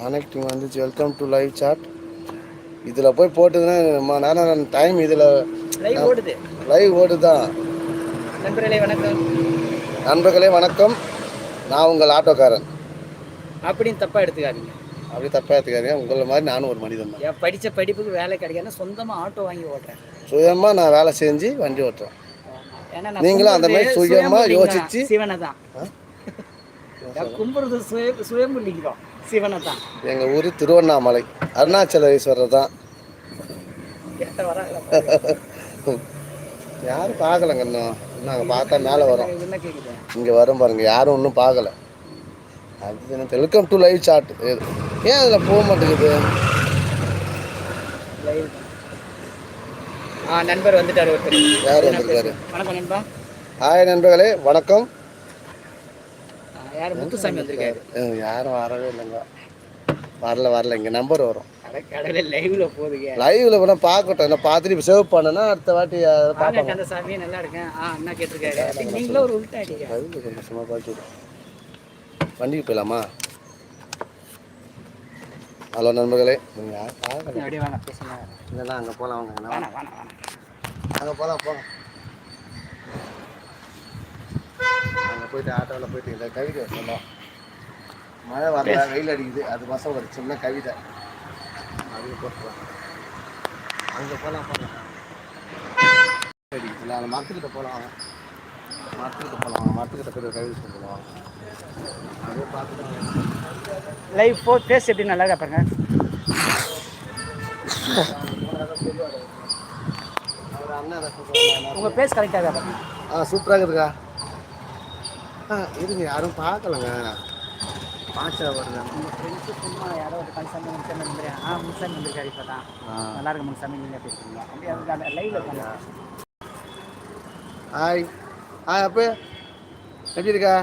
Connecting வந்துச்சு. Welcome to live chat இதில் போய் போட்டுதுன்னா நம்ம நேரம் டைம் இதில் லைவ் ஓடுது. லைவ் ஓடுதான் நண்பர்களே வணக்கம். நண்பர்களே வணக்கம். நான் உங்கள் ஆட்டோக்காரன். அப்படின்னு தப்பா எடுத்துக்காதீங்க. அப்படி தப்பாக எடுத்துக்காதீங்க. உங்களை மாதிரி நானும் ஒரு மனிதன் தான். படிச்ச படிப்புக்கு வேலை கிடைக்காதுன்னு சொந்தமா ஆட்டோ வாங்கி ஓட்டுறேன். சுயமாக நான் வேலை செஞ்சு வண்டி ஓட்டுறேன். நீங்களும் அந்த மாதிரி கும்பிடுறது சுயமா சுயம்புலிங்கம் யோசிச்சு- சிவனை தான். கும்பிடுறது சுய சுயம்புலிங்கம் சிவனை தான். எங்கள் ஊர் திருவண்ணாமலை. அருணாச்சலேஸ்வரர் தான். யாரும் பார்க்கலங்க இன்னும். நாங்கள் பார்த்தா மேலே வரோம். என்ன இங்கே வரும் பாருங்க. யாரும் ஒன்றும் பார்க்கல. அது எனக்கு வெல்கம் டு லைவ் சாட் ஏன் அதில் போக மாட்டேங்குது? நண்பர் வந்துட்டாரு யார் என்ன வந்திருக்காரு? வணக்கம் நண்பா. ஹாய் நண்பர்களே வணக்கம். யார் முத்துசாமி வந்திருக்காரு. யாரும் வரவே இல்லைங்க. வரல வரல. இங்கே நம்பர் வரும். கடவுளே லைவ்ல போதுங்க. லைவ்ல வேணா பார்க்கட்டும். இல்லை பார்த்துட்டு இப்போ சேவ் பண்ணனா அடுத்த வாட்டி பார்ப்பாங்க. கந்தசாமி நல்லா இருக்கேன். ஆ அண்ணா கேட்டிருக்காரு. நீங்களும் ஒரு உள்டா அடிங்க லைவ்ல கொஞ்சம் சும்மா பார்த்து வண்டிக்கு போயிடலாமா? ஹலோ நண்பர்களே. நீங்கள் அப்படியே வாங்க பேசுங்க. இல்லைன்னா அங்கே போகலாம் வாங்க. வேணாம் வேணாம் வேணாம் அங்கே போகலாம் போங்க. அங்கே போயிட்டு ஆட்டோவில் போயிட்டு இந்த கவிதை சொன்னோம். மழை வரல வெயில் அடிக்குது. அது மாதம் ஒரு சின்ன கவிதை. அது போட்டுலாம் அங்கே போகலாம் போகலாம் அடிக்குதுல அந்த மரத்துக்கிட்ட போகலாம் மரத்துக்கிட்ட போகலாம் மரத்துக்கிட்ட போய் கவிதை சொல்லுவோம் அப்படியே பார்த்துட்டு லைவ் போ பேஸ் எப்படி நல்லா இருக்கா பாருங்க. அவர் அண்ணன் அதை சொல்லுவாங்க உங்க பேஸ் கரெக்டாக இருக்கா ஆ சூப்பராக இருக்குதுக்கா. ஆ இருங்க யாரும் பார்க்கலங்க. பாய்ச்சல் வருது ஃப்ரெண்ட்ஸு சும்மா யாரோ ஒரு கன்சாமி முன்சாமி வந்துரு ஆ முன்சாமி வந்திருக்காரு இப்போ தான். நல்லா இருக்கு முன்சாமி நீங்கள் பேசுறீங்க? அப்படியே அதுக்கு அந்த லைவ்ல ஹாய் ஹாய் அப்போ. எப்படி இருக்கா?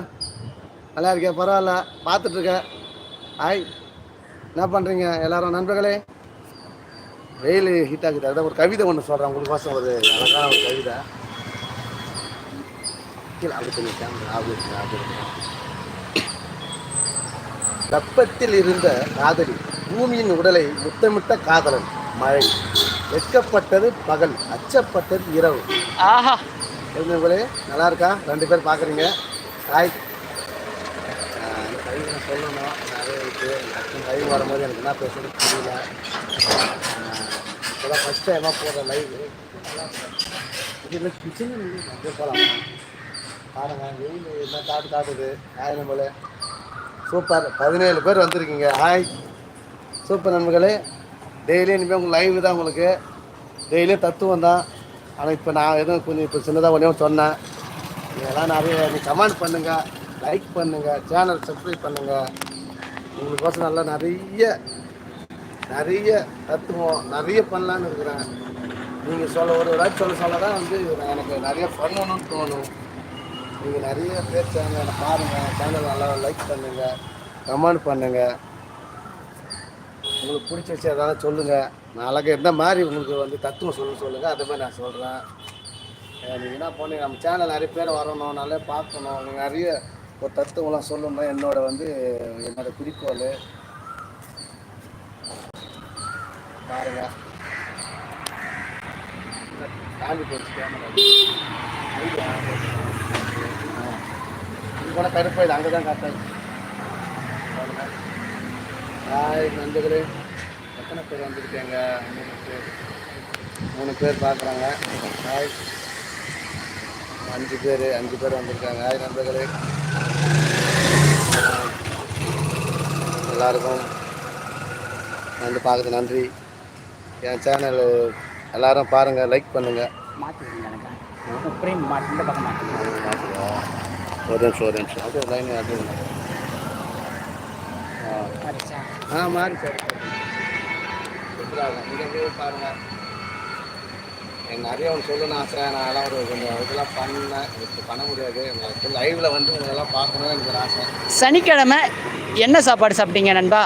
நல்லா இருக்கேன் பரவாயில்ல. பார்த்துட்ருக்க ஹாய் என்ன பண்ணுறீங்க எல்லாரும் நண்பர்களே. வெயில் ஹீட் ஆகுது. அதான் ஒரு கவிதை ஒன்று சொல்கிறேன் உங்களுக்கோசம் ஒரு அழகான ஒரு கவிதை. அப்படி இருக்கு, அப்படி இருக்கு. வெப்பத்தில் இருந்த காதலி பூமியின் உடலை முத்தமிட்ட காதலன் மழை. வெட்கப்பட்டது பகல் அச்சப்பட்டது இரவு. ஆஹா. தெரிஞ்சவங்களே நல்லா இருக்கா? ரெண்டு பேர் பார்க்குறீங்க. ஹாய் கவிதை சொல்லணும். நிறைய இருக்குது லைவ் வரும்போது எனக்கு என்ன பேசுறது தெரியல. இப்போதான் ஃபஸ்ட் டைமாக போகிற லைவ் இதில் கிச்சன் போகலாம்? பாருங்க வெயில் என்ன காட்டு காட்டுது ஹாய் போல. சூப்பர். பதினேழு பேர் வந்திருக்கீங்க. ஹாய் சூப்பர் நண்பர்களே. டெய்லி இனிமேல் உங்களுக்கு லைவ் தான் உங்களுக்கு. டெய்லியும் தத்துவம் தான். ஆனால் இப்போ நான் எதுவும் கொஞ்சம் இப்போ சின்னதாக ஒன்றே சொன்னேன். இதெல்லாம் நிறைய நீங்கள் கமெண்ட் பண்ணுங்கள் லைக் பண்ணுங்கள் சேனல் சப்ஸ்கிரைப் பண்ணுங்கள் உங்களுக்கோசம் நல்லா நிறைய நிறைய தத்துவம் நிறைய பண்ணலான்னு இருக்கிறேன். நீங்கள் சொல்ல ஒரு ஒரு வாட்டி சொல்ல சொல்ல தான் வந்து நான் எனக்கு நிறைய பண்ணணும்னு தோணும். நீங்கள் நிறைய பேர் சேனலை பாருங்கள் சேனல் நல்லா லைக் பண்ணுங்கள் கமெண்ட் பண்ணுங்கள் உங்களுக்கு பிடிச்ச விஷயம் ஏதாவது சொல்லுங்கள் அழகாக எந்த மாதிரி உங்களுக்கு வந்து தத்துவம் சொல்ல சொல்லுங்கள் அதே மாதிரி நான் சொல்கிறேன் நீங்கள் என்ன பண்ணுங்க? நம்ம சேனல் நிறைய பேர் வரணும். நல்லா பார்க்கணும். நீங்கள் நிறைய ஒரு தத்துவம்லாம் சொல்லணும் என்னோட வந்து என்னோடய குறிக்கோள். பாருங்கள் தாண்டி போச்சு கேமரா இது கூட கருப்பாயில் அங்கே தான் காட்டாது ஹாய் நண்பர்களே. எத்தனை பேர் வந்திருக்கேங்க? மூணு பேர். மூணு பேர் பார்க்குறாங்க. ஹாய். அஞ்சு பேர் அஞ்சு பேர் வந்திருக்காங்க. ஹாய் நண்பர்களே. எல்லாருக்கும் வந்து பார்க்குறது நன்றி. என் சேனல் எல்லாரும் பாருங்கள் லைக் பண்ணுங்கள் மாற்றிடுங்க எனக்கு. மாற்றி இந்த பக்கம் மாற்றி ஒரு நிமிஷம் ஒரு நிமிஷம். அப்படியே லைன் அப்படியே ஆ. மாறி சார் இங்கே பாருங்கள் எனக்கு நிறைய ஒன்று சொல்லணும்னு ஆசை. நான் அதெல்லாம் ஒரு கொஞ்சம் இதெல்லாம் பண்ணேன் இப்போ பண்ண முடியாது. எனக்கு லைவில் வந்து இதெல்லாம் பார்க்கணும்னு எனக்கு ஒரு ஆசை. சனிக்கிழமை என்ன சாப்பாடு சாப்பிட்டீங்க நண்பா?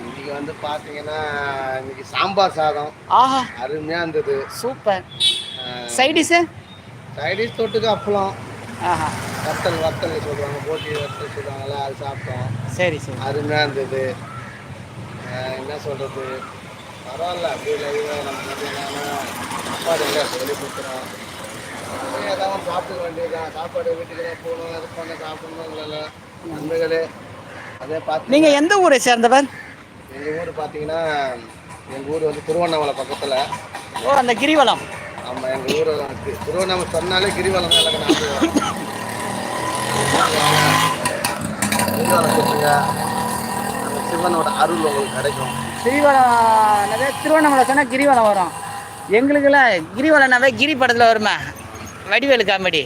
இன்றைக்கி வந்து பார்த்தீங்கன்னா இன்னைக்கு சாம்பார் சாதம். ஆஹா. அருமையாக இருந்தது. சூப்பர். சைடிஷு? சைடிஷ் தொட்டுக்கு அப்பளம். வத்தல் வத்தல் சொல்லுவாங்க போட்டி வத்தல் சொல்லுவாங்கல்ல அது சாப்பிட்டோம். சரி சரி. அருமையாக இருந்தது. என்ன சொல்கிறது பரவாயில்ல அப்படியே லைவாக நம்ம சாப்பாடு இல்லை சொல்லி கொடுக்குறோம் ஏதாவது சாப்பிட வேண்டியதுதான். சாப்பாடு வீட்டுக்கு தான் போகணும் அது பண்ண சாப்பிடணும் இல்லை நன்மைகளே. அதே பார்த்து நீங்க எந்த ஊரை சேர்ந்தவர் எங்கள் ஊர் பார்த்தீங்கன்னா எங்கள் ஊர் வந்து திருவண்ணாமலை பக்கத்தில். ஓ அந்த கிரிவலம். ஆமாம் எங்கள் ஊர் திருவண்ணாமலை சொன்னாலே கிரிவலம் தான் எனக்கு ஞாபகம் வரும். கிரிவலம் சுற்றுங்க அந்த சிவனோட அருள் உங்களுக்கு கிடைக்கும். கிரிவலம் திருவண்ணாமலை சொன்னா கிரிவலம் வரும். எங்களுக்குலாம் கிரிவலம்னாவே கிரி படத்தில் வருமே. வடிவேலு காமெடி.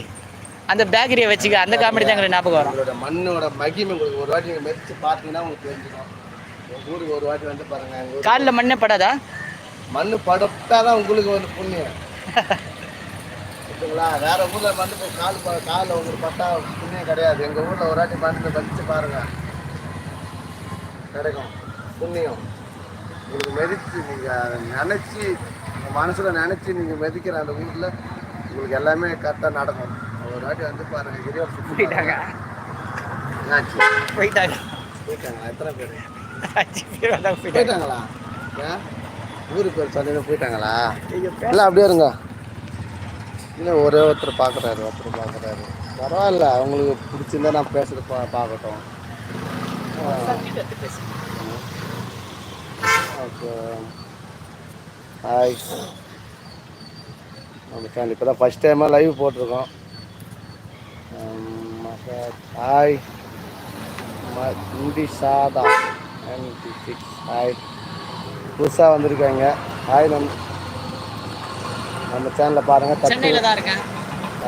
அந்த பேக்கரியை வச்சுக்க அந்த காமெடி தான் எங்களுக்கு ஞாபகம் வரும். உங்களோட மண்ணோட மகிமை உங்களுக்கு ஒரு வாட்டி நீங்கள் மெதிச்சு பார்த்தீங்கன்னா உங்களுக்கு தெரிஞ்சுக்கும் எங்கள் ஊருக்கு ஒரு வாட்டி வந்து பாருங்க எங்கள் ஊர் காலில் மண்ணே படாதா? மண்ணு படட்டாதான் உங்களுக்கு வந்து புண்ணியம். ஓகேங்களா? வேற ஊர்ல போய் கால் காலில் உங்களுக்கு பட்டா புண்ணியம் கிடையாது. எங்க ஊர்ல ஒரு வாட்டி மண்ணு வச்சு பாருங்க. கிடைக்கும். புண்ணியம். உங்களுக்கு மெதிச்சு நீங்க நினைச்சு மனசுல நினைச்சு நீங்க மெதிக்கிற அந்த ஊர்ல உங்களுக்கு எல்லாமே கரெக்டாக நடக்கும். ஒரு வாட்டி வந்து பாருங்க கிரிவலம் சுத்தி போயிட்டாங்க. போயிட்டாங்க. போயிட்டாங்களா? எத்தனை பேர்? போயிட்டாங்க. போயிட்டாங்களா? ஏன்? ஊருக்கு பேர் சொன்னீங்க போயிட்டாங்களா? இல்லை அப்படியே இருங்க. இல்லை ஒரே ஒருத்தர் பார்க்குறாரு ஒருத்தர் பார்க்குறாரு பரவாயில்ல அவங்களுக்கு பிடிச்சிருந்தா நான் பேசுறது பா பார்க்கட்டும். ஓகே. ஹாய் நம்ம சேனல் இப்போ தான் ஃபஸ்ட் டைமாக லைவ் போட்டிருக்கோம். ஹாய் இந்தி சாதா நைன்டி சிக்ஸ் ஹாய் புதுசாக வந்திருக்காங்க. ஹாய் நம் நம்ம சேனலில் பாருங்கள் சென்னையில தான் இருக்கேன்.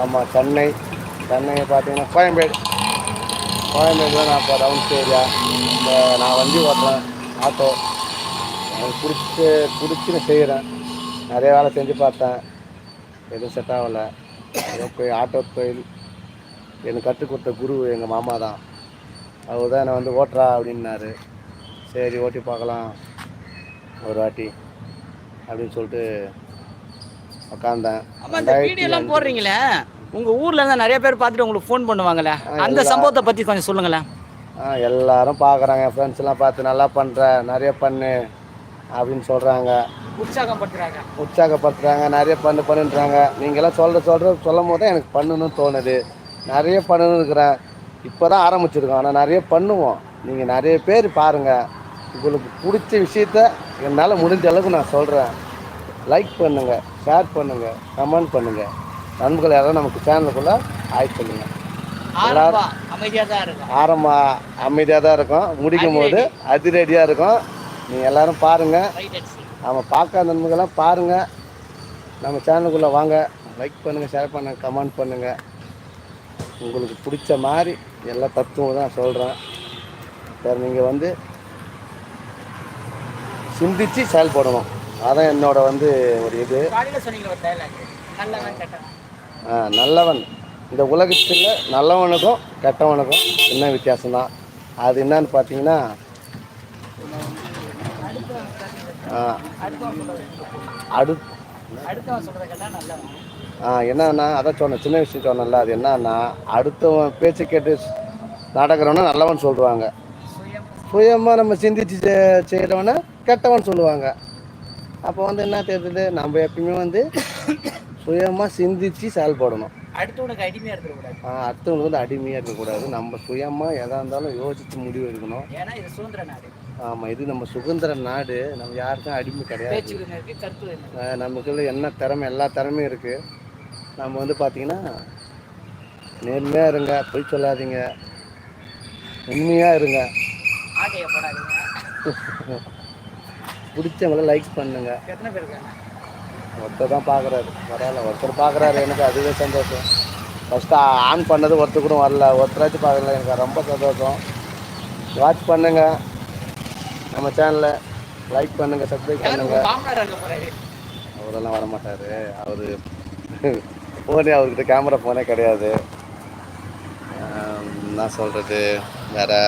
ஆமாம் சென்னை. சென்னை பார்த்தீங்கன்னா கோயம்பேடு. கோயம்பேடு தான் நான் இப்போ ரவுண்ட்ஸ் ஏரியா. இந்த நான் வண்டி ஓட்டுறேன் ஆட்டோ. எனக்கு பிடிச்சி பிடிச்சி நான் செய்கிறேன் நிறைய வேலை செஞ்சு பார்த்தேன். எதுவும் செட் ஆகலை. ஏதோ போய் ஆட்டோ தொழில். எனக்கு கற்றுக் கொடுத்த குரு எங்கள் மாமா தான். அவர் தான் என்னை வந்து ஓட்டுறா அப்படின்னாரு. சரி ஓட்டி பார்க்கலாம். ஒரு வாட்டி அப்படின்னு சொல்லிட்டு உக்காந்தேன். ஆமா இந்த வீடியோ எல்லாம் போடுறீங்களே? உங்க ஊர்ல இருந்து நிறைய பேர் பார்த்துட்டு உங்களுக்கு ஃபோன் பண்ணுவாங்கல்ல அந்த சம்பவத்தை பத்தி கொஞ்சம் சொல்லுங்களேன் ஆ எல்லாரும் பார்க்குறாங்க. ஃப்ரெண்ட்ஸ் எல்லாம் பார்த்து நல்லா பண்ணுற நிறைய பண்ணு அப்படின்னு சொல்கிறாங்க உற்சாகம் படுத்துறாங்க உற்சாகப்படுத்துறாங்க. நிறைய பண்ணு பண்ணுன்றாங்க. நீங்களாம் சொல்கிற சொல்கிற சொல்லும் போது எனக்கு பண்ணணும்னு தோணுது. நிறைய பண்ணணும்னு இருக்கிறேன். இப்போ தான் ஆரம்பிச்சிருக்கோம். ஆனால் நிறைய பண்ணுவோம். நீங்கள் நிறைய பேர் பாருங்கள் உங்களுக்கு பிடிச்ச விஷயத்த என்னால் முடிஞ்ச அளவுக்கு நான் சொல்கிறேன் லைக் பண்ணுங்கள் ஷேர் பண்ணுங்கள் கமெண்ட் பண்ணுங்கள் நண்பர்கள் யாராவது நமக்கு சேனலுக்குள்ளே ஆய் சொல்லுங்கள் ஆரம்பா அமைதியாக தான் இருக்கும். முடிக்கும் போது அதிரடியாக இருக்கும். நீங்கள் எல்லாரும் பாருங்கள் நம்ம பார்க்காத நண்பர்கள்லாம் பாருங்கள் நம்ம சேனலுக்குள்ளே வாங்க. லைக் பண்ணுங்கள் ஷேர் பண்ணுங்கள் கமெண்ட் பண்ணுங்கள் உங்களுக்கு பிடிச்ச மாதிரி எல்லா தத்துவம் தான் சொல்கிறேன் சார் நீங்கள் வந்து சிந்திச்சு செயல்படணும். அதான் என்னோட வந்து ஒரு இது. ஆ, நல்லவன். இந்த உலகத்தில் நல்லவனுக்கும் கெட்டவனுக்கும் என்ன வித்தியாசம்தான் அது என்னன்னு பார்த்தீங்கன்னா அடு ஆ, என்னன்னா அதான் சொன்னேன் சின்ன விஷயம் சொன்னேன்ல அது என்னன்னா அடுத்தவன் பேச்சு கேட்டு நடக்கிறவன நல்லவன் சொல்லுவாங்க சுயமாக நம்ம சிந்திச்சு செய்கிறவன கெட்டவன் சொல்லுவாங்க. அப்போ வந்து என்ன தெரியுது? நம்ம எப்பயுமே வந்து சுயமாக சிந்திச்சு செயல்படணும் அடுத்தவனுக்கு அடிமையா இருக்கக்கூடாது. ஆ, அடுத்தவங்களுக்கு வந்து அடிமையாக இருக்கக்கூடாது. நம்ம சுயமாக எதாக இருந்தாலும் யோசித்து முடிவு எடுக்கணும். ஏன்னா இது சுதந்திர நாடு. ஆமாம் இது நம்ம சுதந்திர நாடு. நம்ம யாருக்கும் அடிமை கிடையாது. நமக்குள்ள என்ன திறமை எல்லா திறமையும் இருக்குது நம்ம வந்து பார்த்திங்கன்னா நேர்மையாக இருங்க பொய் சொல்லாதீங்க. உண்மையாக இருங்க. ஆட்டைய போடாதீங்க. பிடிச்சவங்கள லைக் பண்ணுங்க. எத்தனை பேர் இருக்காங்க? ஒருத்தர் தான் பார்க்குறாரு பரவாயில்ல ஒருத்தர் பார்க்குறாரு எனக்கு அதுவே சந்தோஷம். ஃபஸ்ட்டு ஆன் பண்ணது ஒருத்தர் கூட வரல. ஒருத்தராச்சும் பார்க்கல எனக்கு ரொம்ப சந்தோஷம். வாட்ச் பண்ணுங்க. நம்ம சேனலை லைக் பண்ணுங்க சப்ஸ்கிரைப் பண்ணுங்க. அவரெல்லாம் வரமாட்டார். அவர் ஃபோனே அவர்கிட்ட கேமரா ஃபோனே கிடையாது. என்ன சொல்கிறது வேறு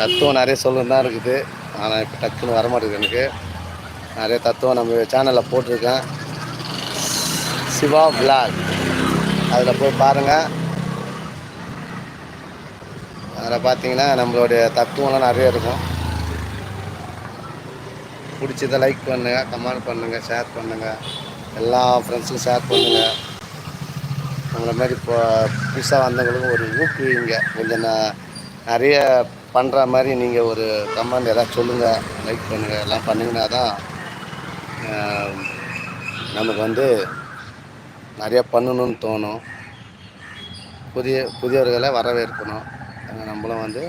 தத்துவம் நிறைய சொல்லணும் தான் இருக்குது. ஆனால் இப்போ டக்குன்னு வரமாட்டேங்குது எனக்கு. நிறைய தத்துவம் நம்ம சேனலில் போட்டிருக்கேன். சிவா பிளாக் அதில் போய் பாருங்கள் அதில் பார்த்தீங்கன்னா நம்மளுடைய தத்துவம்லாம் நிறைய இருக்கும். பிடிச்சதை லைக் பண்ணுங்கள் கமெண்ட் பண்ணுங்கள் ஷேர் பண்ணுங்கள் எல்லா ஃப்ரெண்ட்ஸுக்கும் ஷேர் பண்ணுங்கள் நம்மளை மாதிரி இப்போ புதுசாக வந்தவங்களுக்கும் ஒரு ஊக்குவிங்க. கொஞ்சம் நிறைய பண்ணுற மாதிரி நீங்கள் ஒரு கமெண்ட் எதாவது சொல்லுங்கள் லைக் பண்ணுங்கள் எல்லாம் பண்ணிங்கன்னா தான் நமக்கு வந்து நிறைய பண்ணணும்னு தோணும். புதிய புதியவர்களை வரவேற்கணும். நம்மளும் வந்து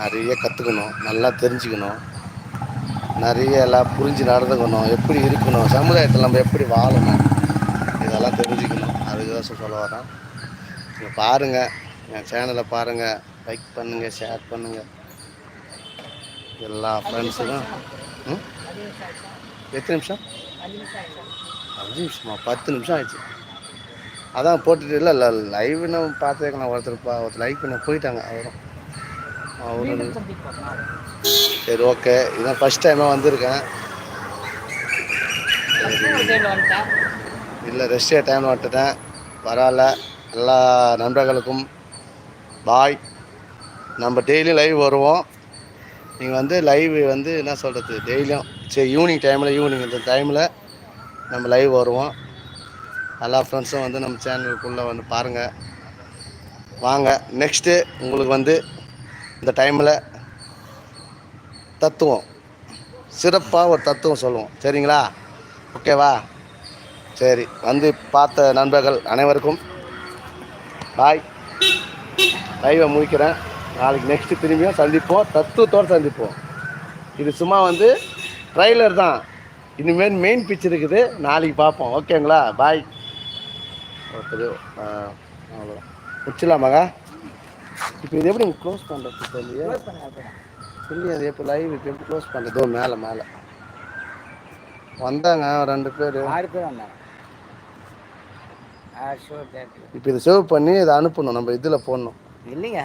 நிறைய கற்றுக்கணும் நல்லா தெரிஞ்சுக்கணும். நிறைய எல்லாம் புரிஞ்சு நடந்துக்கணும் எப்படி இருக்கணும் சமுதாயத்தில் நம்ம எப்படி வாழணும் இதெல்லாம் தெரிஞ்சுக்கணும். அதுக்கு தான் சொல்ல வரேன் நீங்கள் பாருங்கள் என் சேனலை பாருங்கள் லைக் பண்ணுங்கள் ஷேர் பண்ணுங்கள் எல்லா ஃப்ரெண்ட்ஸுக்கும் ம்? எத்தனை நிமிஷம்? அஞ்சு நிமிஷமா? பத்து நிமிஷம் ஆயிடுச்சு. அதான் போட்டுட்டு இல்லை இல்லை லைவ் நம்ம பார்த்துக்கலாம் ஒருத்தர் பா ஒருத்தர் லைக் பண்ண போயிட்டாங்க அவரும். அவரும் சரி ஓகே இதான் ஃபஸ்ட் டைமாக வந்திருக்கேன். இல்லை ரெஸ்ட் டைம் விட்டுட்டேன் பரவாயில்ல. எல்லா நண்பர்களுக்கும் பாய் நம்ம டெய்லி லைவ் வருவோம். நீங்கள் வந்து லைவ் வந்து என்ன சொல்கிறது டெய்லியும் சரி ஈவினிங் டைமில் ஈவினிங் இந்த டைமில் நம்ம லைவ் வருவோம். எல்லா ஃப்ரெண்ட்ஸும் வந்து நம்ம சேனலுக்குள்ளே வந்து பாருங்கள் வாங்க நெக்ஸ்ட்டு உங்களுக்கு வந்து இந்த டைமில் தத்துவம் சிறப்பாக ஒரு தத்துவம் சொல்லுவோம். சரிங்களா? ஓகேவா சரி வந்து பார்த்த நண்பர்கள் அனைவருக்கும் பாய் லைவை முடிக்கிறேன். நாளைக்கு நெக்ஸ்ட்டு திரும்பியும் சந்திப்போம். தத்துவத்தோடு சந்திப்போம். இது சும்மா வந்து ட்ரைலர் தான். இனிமேல் மெயின் பிக்சர் இருக்குது. நாளைக்கு பார்ப்போம். ஓகேங்களா பாய் ஓகே அவ்வளோதான் முடிச்சிடலாமாங்க இப்போ இது எப்படி க்ளோஸ் பண்ணுறது இல்லை அது எப்போ லைவ் இப்போ எப்படி க்ளோஸ் பண்ணுறது மேலே மேலே. வந்தாங்க ரெண்டு பேர். ஆறு பேர் வந்தாங்க. இப்போ இதை சேவ் பண்ணி இதை அனுப்பணும். நம்ம இதில் போடணும். இல்லைங்க.